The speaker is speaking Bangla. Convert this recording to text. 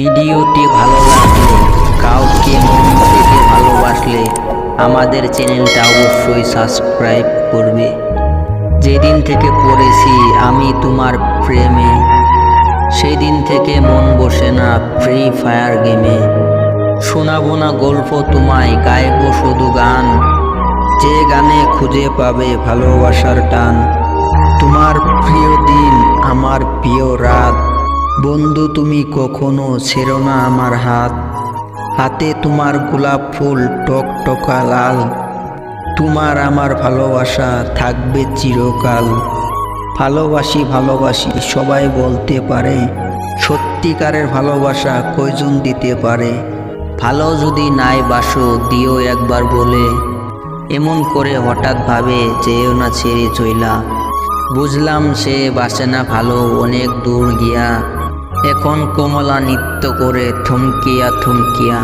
ভিডিওটি ভালো লাগলে, কাউকে মন ভালোবাসলে আমাদের চ্যানেলটা অবশ্যই সাবস্ক্রাইব করবে। যেদিন থেকে পড়েছি আমি তোমার প্রেমে সেই দিন থেকে মন বসে না ফ্রি ফায়ার গেমে শোনাবো না গল্প তোমায়, গাইবো শুধু গান। যে গানে খুঁজে পাবে ভালোবাসার টান। তোমার প্রিয় দিন, আমার প্রিয় রাত। বন্ধু, তুমি কখনো ছেড়ো না আমার হাত। হাতে তোমার গোলাপ ফুল টক টকা লাল। তোমার আমার ভালোবাসা থাকবে চিরকাল। ভালোবাসি ভালোবাসি, সবাই বলতে পারে। সত্যিকারের ভালোবাসা কয়জন দিতে পারে? ভালো যদি নাই, বাসো, দিও একবার বলে। এমন করে হঠাৎ ভাবে যেও না ছেড়ে চইলা। বুঝলাম সে বাসে না ভালো, অনেক দূর গিয়া এখন কমলা নৃত্য করে থমকিয়া থমকিয়া।